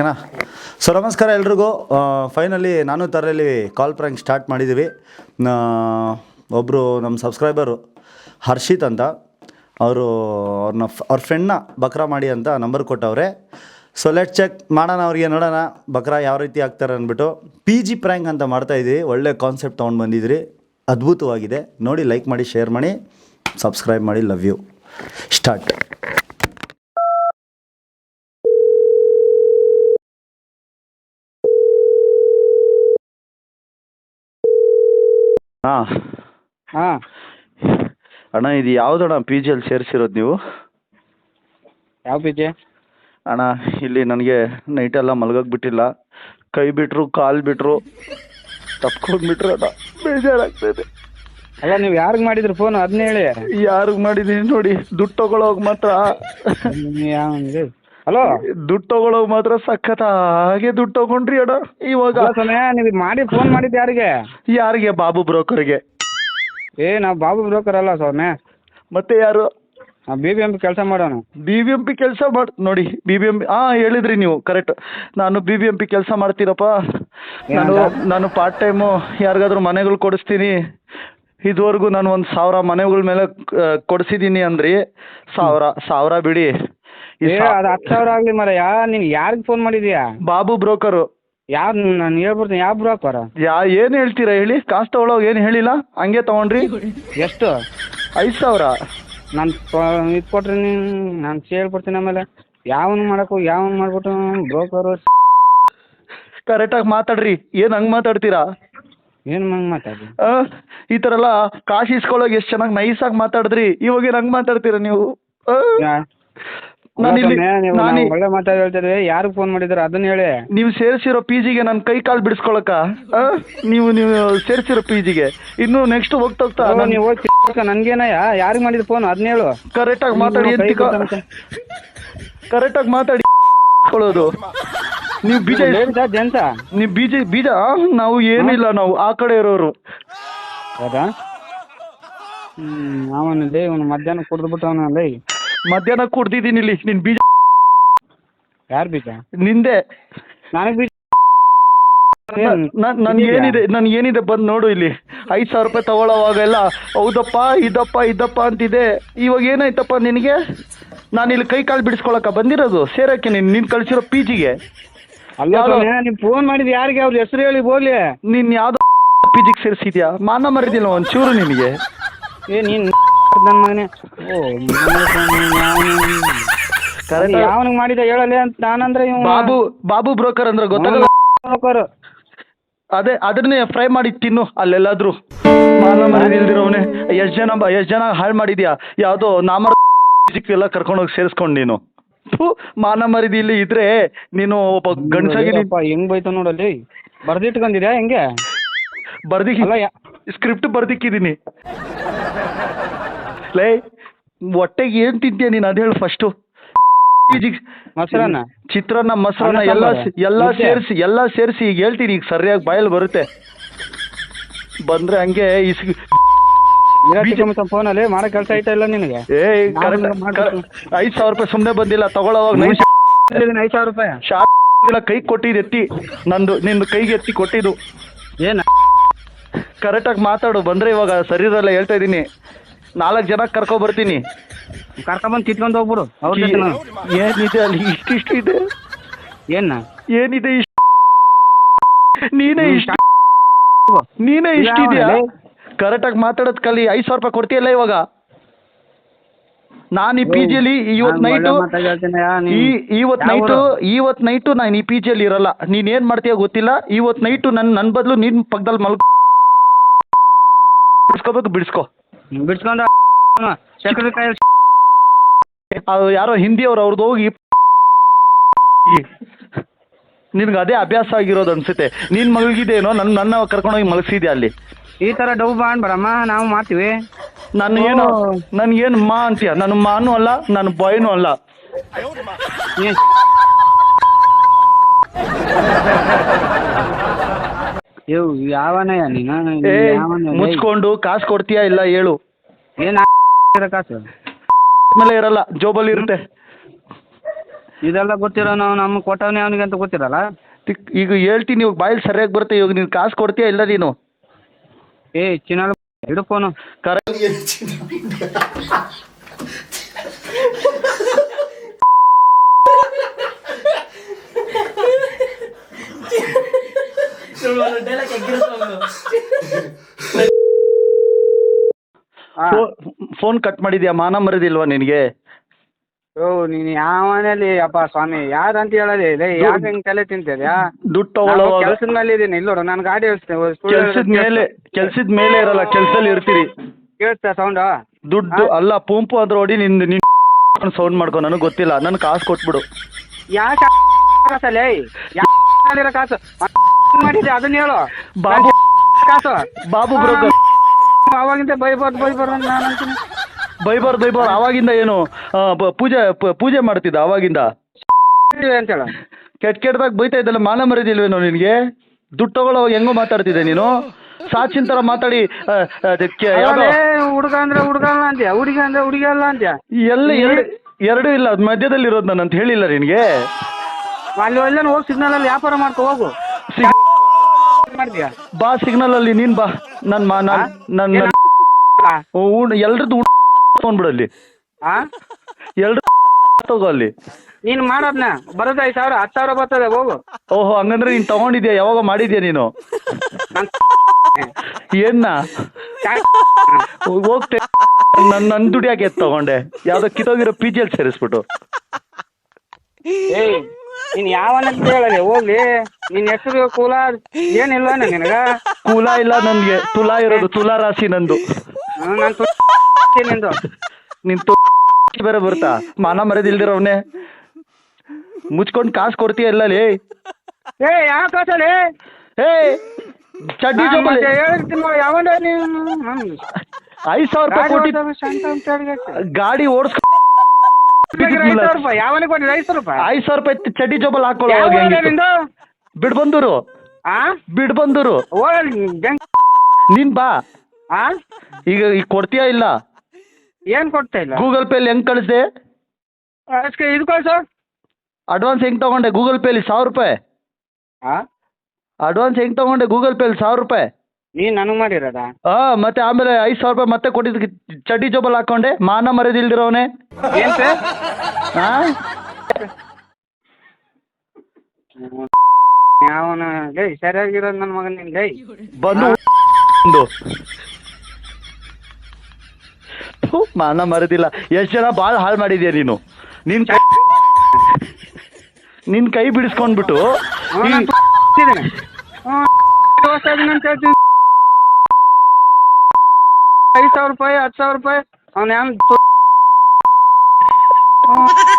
ಓಕೆನಾ? ಸೊ ನಮಸ್ಕಾರ ಎಲ್ರಿಗೂ. ಫೈನಲಿ ನಾನು ಥರಲ್ಲಿ ಕಾಲ್ ಪ್ರ್ಯಾಂಕ್ ಸ್ಟಾರ್ಟ್ ಮಾಡಿದ್ದೀವಿ ಒಬ್ಬರು ನಮ್ಮ ಸಬ್ಸ್ಕ್ರೈಬರು ಹರ್ಷಿತ್ ಅಂತ. ಅವರು ಅವ್ರನ್ನ ಅವ್ರ ಫ್ರೆಂಡ್ನ ಬಕ್ರಾ ಮಾಡಿ ಅಂತ ನಂಬರ್ ಕೊಟ್ಟವ್ರೆ. ಸೊ ಲೆಟ್ ಚೆಕ್ ಮಾಡೋಣ ಅವ್ರಿಗೆ, ನೋಡೋಣ ಬಕ್ರಾ ಯಾವ ರೀತಿ ಆಗ್ತಾರೆ ಅಂದ್ಬಿಟ್ಟು. ಪಿ ಜಿ ಪ್ರ್ಯಾಂಕ್ ಅಂತ ಮಾಡ್ತಾಯಿದ್ದೀವಿ ಒಳ್ಳೆ ಕಾನ್ಸೆಪ್ಟ್ ತೊಗೊಂಡು ಬಂದಿದ್ರಿ. ಅದ್ಭುತವಾಗಿದೆ. ನೋಡಿ ಲೈಕ್ ಮಾಡಿ ಶೇರ್ ಮಾಡಿ. ಸಬ್ಸ್ಕ್ರೈಬ್ ಮಾಡಿ. ಲವ್ ಯು ಸ್ಟಾರ್ಟ್ ಹಾಂ. ಹಾಂ. ಅಣ್ಣ ಇದು ಯಾವುದಣ್ಣ ಪಿ ಜಿಯಲ್ಲಿ ಸೇರಿಸಿರೋದು ನೀವು? ಯಾವ ಪೀಜೆ ಅಣ್ಣ ಇಲ್ಲಿ ನನಗೆ ನೈಟೆಲ್ಲ ಮಲ್ಗೋಕೆ ಬಿಟ್ಟಿಲ್ಲ ಕೈ ಬಿಟ್ಟರು ಕಾಲು ಬಿಟ್ಟರು ತಪ್ಕೊಂಡ್ಬಿಟ್ರು ಅಣ್ಣ. ಬೇಜಾರಾಗ್ತದೆ. ಅಲ್ಲ ನೀವು ಯಾರಿಗೆ ಮಾಡಿದ್ರಿ ಫೋನ್ ಅದನ್ನ ಹೇಳಿ. ಯಾರಿಗೆ ಮಾಡಿದ್ದೀನಿ ನೋಡಿ ದುಡ್ಡು ತಗೊಳ್ಳೋಗಿ ಮಾತ್ರ. ಹಲೋ? ದುಡ್ಡು ತಗೊಳ್ಳೋ ಮಾತ್ರ ಸಖತ್ ಹಾಗೆ ದುಡ್ಡು ತಗೊಂಡ್ರಿ ಅಣ್ಣ. ಇವಾಗ ನೀವು ಮಾಡಿ ಫೋನ್ ಮಾಡಿದ್ದು ಯಾರಿಗೆ? ಯಾರಿಗೆ? ಬಾಬು ಬ್ರೋಕರ್ಗೆ. ಏ ನಾವು ಬಾಬು ಬ್ರೋಕರ್ ಅಲ್ಲ ಸೌಮ್ಯ ಮತ್ತೆ ಯಾರು? ಬಿ ಬಿ ಎಂ ಪಿ ಕೆಲಸ ಮಾಡೋಣ ಬಿ ಬಿ ಎಂ ಪಿ ಕೆಲಸ ಮಾಡಿ ನೋಡಿ ಬಿ ಬಿ ಎಂ ಪಿ ಹಾಂ ಹೇಳಿದ್ರಿ ನೀವು ಕರೆಕ್ಟ್ ನಾನು ಬಿ ಬಿ ಎಂ ಪಿ ಕೆಲಸ ಮಾಡ್ತೀರಪ್ಪ ನಾನು ನಾನು ಪಾರ್ಟ್ ಟೈಮು ಯಾರಿಗಾದ್ರೂ ಮನೆಗಳು ಕೊಡಿಸ್ತೀನಿ. ಇದುವರೆಗೂ ನಾನು ಒಂದು ಸಾವಿರ ಮನೆಗಳ ಮೇಲೆ ಕೊಡಿಸಿದ್ದೀನಿ ಅಂದ್ರಿ. ಸಾವಿರ ಸಾವಿರ ಬಿಡಿ. ಏ ಅದು ಹತ್ತು ಸಾವಿರ ಆಗಲಿ ಮರ ಯಾ ನೀನು ಯಾರಿಗೆ ಫೋನ್ ಮಾಡಿದೀಯಾ? ಬಾಬು ಬ್ರೋಕರು. ಯಾವ ನಾನು ಹೇಳ್ಬಿಡ್ತೀನಿ. ಯಾವ ಬ್ರೋಕರ್? ಯಾ ಏನು ಹೇಳ್ತೀರಾ ಹೇಳಿ? ಕಾಸ್ಟ್ ತಗೊಳ್ಳೋವಾಗ ಏನು ಹೇಳಿಲ್ಲ? ಹಂಗೆ ತಗೊಂಡ್ರಿ. ಎಷ್ಟು? ಐದು ಸಾವಿರ. ನಾನು ಇದು ಕೊಟ್ರಿ ನೀನು ನಾನು ಹೇಳ್ಬಿಡ್ತೀನಿ ಆಮೇಲೆ. ಯಾವನ್ ಮಾಡಕ್ಕೆ ಯಾವನ್ ಮಾಡ್ಬಿಟ್ಟು ಬ್ರೋಕರು ಕರೆಕ್ಟಾಗಿ ಮಾತಾಡ್ರಿ. ಏನು ಹಂಗೆ ಮಾತಾಡ್ತೀರಾ? ಏನು ಹಂಗೆ ಮಾತಾಡಿ ಆ, ಈ ತರ ಎಲ್ಲ ಕಾಶ್ ಇಸ್ಕೊಳ್ಳೋಕೆ ಎಷ್ಟು ಚೆನ್ನಾಗಿ ನೈಸಾಗಿ ಮಾತಾಡಿದ್ರಿ. ಇವಾಗ ಏನು ಹಂಗೆ ಮಾತಾಡ್ತೀರಾ ನೀವು? ಆ? ನಾನು ನಾವು ಒಳ್ಳೆ ಮಾತಾಡಿ ಹೇಳ್ತಿದ್ವಿ ಯಾರಿಗೆ ಫೋನ್ ಮಾಡಿದ್ರು ಅದನ್ನ ಹೇಳಿ. ನೀವು ಸೇರಿಸಿರೋ ಪಿ ಜಿಗೆ ನನ್ನ ಕೈ ಕಾಲು ಬಿಡಿಸ್ಕೊಳಕ? ನೀವು ನೀವು ಸೇರಿಸಿರೋ ಪಿ ಜಿಗೆ ಇನ್ನು ನೆಕ್ಸ್ಟ್ ಹೋಗ್ತಾ ಹೋಗ್ತಾ ನೀವು ನನ್ಗೇನಯ್ಯ ಯಾರಿಗೆ ಮಾಡಿದ ಫೋನ್ ಅದನ್ನ ಹೇಳು. ಕರೆಕ್ಟಾಗಿ ಮಾತಾಡಿ ಕರೆಕ್ಟ್ ಆಗಿ ಕರೆಕ್ಟಾಗಿ ಮಾತಾಡಿ ಕೊಳ್ಳೋದು ನೀವು ಬೀಜ ಜೆಂಟ್ಸಾ? ನೀವು ಬೀಜ ಬೀಜ ನಾವು ಏನಿಲ್ಲ ನಾವು ಆ ಕಡೆ ಇರೋರು. ಹೌದಾ? ಹ್ಮ್ ಅವನಲ್ಲಿ ಇವನು ಮಧ್ಯಾಹ್ನ ಕುಡಿದ್ಬಿಟ್ಟು ಅವನಲ್ಲಿ ಮಧ್ಯಾಹ್ನ ಕುಡ್ದಿದ್ದೀನಿ ಇಲ್ಲಿ. ನಿನ್ ಬೀಜ ಯಾರು ಬೀಜ? ನಿಂದೆ. ನನಗೆ ಬೀಜ ನನ್ ಏನಿದೆ ನನ್ ಏನಿದೆ ಬಂದು ನೋಡು ಇಲ್ಲಿ. ಐದ್ ಸಾವಿರ ರೂಪಾಯಿ ತಗೊಳ್ಳೋವಾಗೆಲ್ಲ ಹೌದಪ್ಪ ಇದಪ್ಪ ಇದಪ್ಪ ಅಂತಿದೆ. ಇವಾಗ ಏನಾಯ್ತಪ್ಪ ನಿನಗೆ? ನಾನು ಇಲ್ಲಿ ಕೈ ಕಾಲು ಬಿಡಿಸ್ಕೊಳಕ ಬಂದಿರೋದು ಸೇರಕ್ಕೆ ನೀನ್ ನೀನ್ ಕಳ್ಸಿರೋ ಪಿ ಜಿಗೆ ಅಲ್ಲ ಯಾವ್ದೋ- ಸ್ವಾಮಿ, ನೀವು ಫೋನ್ ಮಾಡಿದ್ ಯಾರಿಗೆ? ಅವ್ರ ಹೆಸರು ಹೇಳಿ ಹೋಗ್ಲಿ. ನೀನು ಯಾವ್ದೋ ಪಿ ಜಿಗೆ ಸೇರಿಸಿದ್ಯಾ? ಮಾನ ಮರಿದಿಲ್ಲ ಒಂಚೂರು ನಿನಗೆ. ಏ ನೀನ್ ನನ್ನ ಮಗನೇ. ಓ ಯಾವನಿಗೆ ಮಾಡಿದ ಹೇಳಲಿ ಅಂತ ನಾನಂದ್ರೆ ಇವ್ನು ಬಾಬು ಬಾಬು ಬ್ರೋಕರ್ ಅಂದ್ರೆ ಗೊತ್ತಾಗಲ್ಲ ಬ್ರೋಕರ್. ಅದೇ ಅದನ್ನೇ ಫ್ರೈ ಮಾಡಿ ತಿನ್ನು ಅಲ್ಲೆಲ್ಲಾದ್ರೂ. ಮಾನ ಮರಿದಿಲ್ದಿರೋವನೇ ಎಷ್ಟು ಜನ ಎಷ್ಟು ಜನ ಹಾಳು ಮಾಡಿದ್ಯಾ? ಯಾವುದೋ ನಾಮರ ಎಲ್ಲ ಕರ್ಕೊಂಡೋಗಿ ಸೇರಿಸ್ಕೊಂಡು ನೀನು. ಥು, ಮಾನ ಮರಿದಿ ಇಲ್ಲಿ ಇದ್ರೆ ನೀನು ಒಬ್ಬ ಗಂಡಸಾಗಿ ಹೆಂಗ್ ಬೈತ ನೋಡಲ್ಲಿ? ಬರ್ದಿಟ್ಕೊಂಡಿದ್ಯಾ ಹೆಂಗೆ? ಬರ್ದಿ ಅಲ್ಲ ಯಾ- ಸ್ಕ್ರಿಪ್ಟ್ ಬರ್ದಿಕ್ಕಿದ್ದೀನಿ ಲೇ ಹೊಟ್ಟೆಗೆ ಏನ್ ತಿಂತೀಯ ನೀನ್? ಅದ್ ಹೇಳು ಫಸ್ಟು ಮೊಸರನ್ನ ಚಿತ್ರಾನ್ನ ಮೊಸರನ್ನ ಎಲ್ಲಾ ಎಲ್ಲ. ಸೇರಿಸಿ ಎಲ್ಲ ಸೇರಿಸಿ ಈಗ ಹೇಳ್ತೀನಿ ಈಗ ಸರಿಯಾಗಿ ಬಾಯಲ್ಲಿ ಬರುತ್ತೆ. ಬಂದ್ರೆ ಹಂಗೆ ಇಸ್ ಫೋನ್ ಫೋನಲ್ಲಿ ಮಾಡೋ ಕೆಲಸ ಐತಾ ಇಲ್ಲ ನಿನಗೆ? ಏ. ಐದು ಸಾವಿರ ರೂಪಾಯಿ ಸುಮ್ನೆ ಬಂದಿಲ್ಲ ತಗೊಳ್ಳೋವಾಗ ಐದ್ ಸಾವಿರ ರೂಪಾಯಿ? ಶಾರ್ಟ್ ಕೈಗೆ ಕೊಟ್ಟಿದ್ದು ಎತ್ತಿ ನಂದು ನಿಂದು ಕೈಗೆ ಎತ್ತಿ ಕೊಟ್ಟಿದ್ದು. ಏನ? ಕರೆಕ್ಟಾಗಿ ಮಾತಾಡು ಬಂದ್ರೆ ಇವಾಗ ಸರಿ ಇರಲ್ಲ ಹೇಳ್ತಾ ಇದ್ದೀನಿ. ನಾಲ್ಕು ಜನ ಕರ್ಕೊ ಬರ್ತೀನಿ. ಕರ್ಕೊಂಬಂದು ಕಿತ್ಕೊಂಡ್ ಹೋಗ್ಬಿಡು. ಅವ್ರ ಜೊತೆ ನಾನು. ಏನಿದೆ ಅಲ್ಲಿ? ಇಷ್ಟಿಷ್ಟು ಇದೆ? ಏನ? ಏನಿದೆ ಇಷ್ಟ? ನೀನೇ ಇಷ್ಟ ನೀನೇ ಇಷ್ಟಿದ್ಯಾ ಕರೆಕ್ಟ್ ಕರೆಕ್ಟಾಗಿ ಮಾತಾಡೋದ್ ಕಲಿ. ಐದ್ ಸಾವಿರ ರೂಪಾಯಿ ಕೊಡ್ತೀಯಲ್ಲ ಇವಾಗ? ನಾನು ಈ ಪಿ ಜಿಯಲ್ಲಿ ಇವತ್ತು ನೈಟು ಇವತ್ ಇವತ್ತು ನೈಟು ಇವತ್ ನೈಟು ನಾನು ಈ ಪಿ ಜಿಯಲ್ಲಿ ಇರಲ್ಲ. ನೀನು ಏನು ಮಾಡ್ತೀಯ ಗೊತ್ತಿಲ್ಲ. ಇವತ್ ನೈಟು ನನ್ನ ನನ್ನ ಬದಲು ನಿನ್ನ ಪಕ್ಕದಲ್ಲಿ ಮಲ್ಕೊ ಬಿಡಿಸ್ಕೋಬೇಕು ಬಿಡಿಸ್ಕೊ. ಬಿಡ್ಸ್ಕೊಂಡ ಸಕ್ಕರೆ ಕಾಯಿ ಅದು ಯಾರೋ ಹಿಂದಿಯವ್ರು ಅವ್ರದ್ದು ಹೋಗಿ ನಿನ್ಗೆ ಅದೇ ಅಭ್ಯಾಸ ಆಗಿರೋದು ಅನ್ಸುತ್ತೆ. ನೀನ್ ಮಲಗಿದೇನೋ ನನ್ನ ನನ್ನ ಕರ್ಕೊಂಡೋಗಿ ಮಲಗಿಸಿದೆ ಅಲ್ಲಿ? ಈ ತರ ಡೌ ಬಾಣ್ಬರಮ್ಮ ನಾವು ಮಾತೀವಿ ನಾನು ಏನು. ನನ್ಗೇನು ಮಾ ಅಂತೀಯ? ನನ್ನ ಮಾನು ಅಲ್ಲ ನನ್ನ ಬಾಯ್ನು ಅಲ್ಲ. ಯಾವನಯ್ಯ ನೀನು? ಏ ಯಾವನ ಮುಚ್ಕೊಂಡು ಕಾಸು ಕೊಡ್ತೀಯಾ ಇಲ್ಲ ಹೇಳು. ಏನು ಕಾಸು? ಮೇಲೆ ಇರಲ್ಲ ಜೋಬಲ್ಲಿ ಇರುತ್ತೆ. ಇದೆಲ್ಲ ಗೊತ್ತಿರೋ ನಾವು ನಮ್ಗೆ ಕೊಟ್ಟವನೇ ಅವನಿಗೆ ಅಂತ ಗೊತ್ತಿರಲ್ಲ? ತಿಕ್- ಈಗ ಹೇಳ್ತೀನಿ ಇವಾಗ ಬಾಯಲ್ಲಿ ಸರಿಯಾಗಿ ಬರುತ್ತೆ ಇವಾಗ ನೀನು ಕಾಸು ಕೊಡ್ತೀಯಾ ಇಲ್ಲ ನೀನು? ಏ ಚಿನ್ನ ಹಿಡು ಫೋನು ಹಾಂ ಫೋನ್ ಕಟ್ ಮಾಡಿದ್ಯಾ ಮಾನ ಮರದಿಲ್ವಾ ನಿನಗೆ ಓ ನೀನು ಯಾವನಲ್ಲಿ ಅಪ್ಪ ಸ್ವಾಮಿ ಯಾರಂತ ಹೇಳಲಿ ಲೇ ಯಾಕೆ ಹೆಂಗ್ ತಲೆ ತಿಂತಿದ್ಯಾ ದುಡ್ಡು ತಗೊಳ್ಳೋವಾಗ ಕೆಲಸದ ಮೇಲೆ ಇದ್ದೀನಿ ಇಲ್ಲೋಡು ನಾನು ಗಾಡಿ ಕೆಲ್ಸದ ಮೇಲೆ ಕೆಲ್ಸದ ಮೇಲೆ ಇರಲ್ಲ ಕೆಲ್ಸದಲ್ಲಿ ಇರ್ತೀರಿ ಕೇಳಿಸ್ತಾ ಸೌಂಡು ದುಡ್ಡು ಅಲ್ಲ ಪಂಪು ಅಂದ್ರೆ ಹೊಡಿ ನಿನ್ ನಿನ್ ಸೌಂಡ್ ಮಾಡ್ಕೊ ನನಗೆ ಗೊತ್ತಿಲ್ಲ ನನ್ ಕಾಸು ಕೊಟ್ಬಿಡು ಯಾಕೆ ಕಾಸಲ್ಲೇ ಯಾಕೆ ಕಾಸು ಮಾಡಿದ್ದೆ ಅದನ್ನ ಹೇಳು. ಬಾಬು ಕಾಸು. ಬಾಬು ಬ್ರೋಕರ್. ಅವಾಗಿಂದ ಬೈಬಾರ್ದು ಬೈಬಾರ್ದು ಅಂತ ನಾನು ಅಂತೀನಿ. ಬೈಬಾರ್ ಬೈಬಾರ್ ಅವಾಗಿಂದ ಏನು ಆ, ಪ- ಪೂಜೆ ಪ- ಪೂಜೆ ಮಾಡ್ತಿದ್ದ ಅವಾಗಿಂದ ಅಂತ ಹೇಳು. ಕೆಟ್ಟ ಕೆಟ್ಟದಾಗ ಬೈತಾ ಇದ್ದಲ್ಲ ಮಾನ ಮರದಿಲ್ವೇನೋ ನಿನಗೆ? ದುಡ್ಡು ತಗೊಳ್ಳೋ ಹೆಂಗೋ ಮಾತಾಡ್ತಿದ್ದೆ ನೀನು? ಸಾಚಿನ ತರ ಮಾತಾಡಿ ಆ, ಅದಕ್ಕೆ ಯಾವ್ದೋ ಹುಡುಗ ಅಂದ್ರೆ ಹುಡುಗ ಅಲ್ಲ ಅಂತ್ಯ ಹುಡುಗಿ ಅಂದ್ರೆ ಹುಡುಗ ಅಲ್ಲ ಅಂತ್ಯ ಎಲ್ಲ ಎರಡು ಎರಡೂ ಇಲ್ಲ ಅದು ಮಧ್ಯದಲ್ಲಿ ಇರೋದು ನಾನು ಅಂತ ಹೇಳಿಲ್ಲ ನಿನಗೆ? ಅಲ್ಲಿ ಒಳ್ಳೆ ಹೋಗಿ ಸಿಗ್ನಲ್ ಅಲ್ಲಿ ವ್ಯಾಪಾರ ಮಾಡ್ಕೋ ಹೋಗು. ಮಾಡ್ತೀಯ? ಬಾ ಸಿಗ್ನಲ್ ಅಲ್ಲಿ ನೀನ್ ಬಾ. ನನ್ ಮಾ ನನ್ ನನ್ ಏನು ಊಟ ಎಲ್ರದ್ದು ಊಟ ತೊಗೊಂಡ್ಬಿಡು ಅಲ್ಲಿ ಆ ಎಲ್ರು ತಗೋ ಅಲ್ಲಿ. ನೀನ್ ಮಾಡೋದ್ನ? ಬರೋದು ಐದು ಸಾವಿರ ಹತ್ತು ಸಾವಿರ ಬರ್ತದೆ ಹೋಗು. ಓಹೋ ಹಂಗಂದ್ರೆ ನೀನ್ ತಗೊಂಡಿದ್ಯಾ? ಯಾವಾಗ ಮಾಡಿದ್ಯಾ ನೀನು? ನಾನು ಏನ್ನ? ಹೋಗ್ತೆ. ನನ್ ನನ್ ದುಡಿಯಾಕೆ ಎತ್ ತಗೊಂಡೆ? ಯಾವ್ದೋ ಕಿತ್ತೋಗಿರೋ ಪಿ ಜಿಯಲ್ಲಿ ಸೇರಿಸ್ಬಿಟ್ಟು. ಏಯ್ ನೀನು ಯಾವನಂತ ಹೇಳಲಿ ಹೋಗ್ಲಿ. ನಿನ್ ಹೆಸರು ಕುಲ ಏನಿಲ್ಲ ನಿನಗ? ಕುಲ ಇಲ್ಲ ನನ್ಗೆ. ತುಲಾ ಇರೋದು ತುಲಾ ರಾಶಿ ನಂದು. ನಾನು ನಿಂದು. ನಿನ್ ತು ಬೇರೆ ಬರ್ತಾ? ಮಾನ ಮರೆದಿಲ್ದಿರವ್ನೆ ಮುಚ್ಕೊಂಡ್ ಕಾಸ್ ಕೊಡ್ತೀಯ ಇಲ್ಲ ಲೇ ಏ ಯಾವ ಕಾಸಲ್ಲಿ? ಏ ಚಡ್ಡಿ ಜೋಬಲ್ಲಿ ಹೇಳ್ತೀನಿ ಯಾವನ ನೀನು? ಹ್ಮ್. ಐದು ಸಾವಿರ ರೂಪಾಯಿ ಗಾಡಿ ಕೊಟ್ಟಿ ಓಡ್ಸೋದು ಶಾಂತ ಅಂತ ಹೇಳಿ ಗಾಡಿ ಓಡಿಸ್ ಐದು ಸಾವಿರ ರೂಪಾಯಿ ಯಾವನಿಗೆ ಐದು ಸಾವಿರ ರೂಪಾಯಿ ಐದು ಸಾವಿರ ರೂಪಾಯಿ? ಚಡ್ಡಿ ಜೋಬಲ್ಲಿ ಹಾಕೊಳ್ಳೋ ನಿಂದು? ಬಿಡ್ ಬಂದೂರು. ಆ? ಬಿಡ್ ಬಂದೂರು. ಓ ನೀನ್ ಬಾ. ಆ? ಈಗ ಈಗ ಕೊಡ್ತೀಯಾ ಇಲ್ಲ? ಏನ್ ಕೊಡ್ತಾ ಇಲ್ಲ? ಗೂಗಲ್ ಪೇಲಿ ಹೆಂಗ್ ಕಳಿಸ್ದೆ? ಅದಕ್ಕೆ ಇದು ಕಳ್ಸು. ಅಡ್ವಾನ್ಸ್ ಹೆಂಗ್ ತಗೊಂಡೆ ಗೂಗಲ್ ಪೇಲಿ ಸಾವಿರ ರೂಪಾಯಿ. ಆ? ಅಡ್ವಾನ್ಸ್ ಹೆಂಗ್ ತಗೊಂಡೆ ಗೂಗಲ್ ಪೇಲಿ ಸಾವಿರ ರೂಪಾಯಿ. ನೀನ್ ನನಗೆ ಮಾಡಿರೋದಾ? ಹಾ ಮತ್ತೆ ಆಮೇಲೆ ಐದು ಸಾವಿರ ರೂಪಾಯಿ ಮತ್ತೆ ಕೊಟ್ಟಿದ್ ಚಡ್ಡಿ ಜೋಬಲ್ ಹಾಕೊಂಡೆ ಮಾನ ಮರದಿಲ್ದಿರೋನೆ ಏನ್ ಸರ್ ಹಾ ಯಾವನ ಲೇ ಸರಿಯಾಗಿರೋದು ನನ್ನ ಮಗನ ನಿನ್ ಲೇ. ಬಂದು ಒಂದು ಥು, ಮಾನ ಮರದಿಲ್ಲ ಎಷ್ಟ್ ಜನ ಭಾಳ ಹಾಳು ಮಾಡಿದ್ಯಾ ನೀನು? ನಿನ್ ಕೈ ನಿನ್ ಕೈ ಬಿಡಿಸ್ಕೊಂಡ್ಬಿಟ್ಟು ಇದ್ದೀನಿ. ಹ್ಞೂ, ಅಂತ ಹೇಳ್ತೀನಿ. ಐದು ಸಾವಿರ ರೂಪಾಯಿ ಹತ್ತು ಸಾವಿರ ರೂಪಾಯಿ. ಅವ್ನು ಯಾವ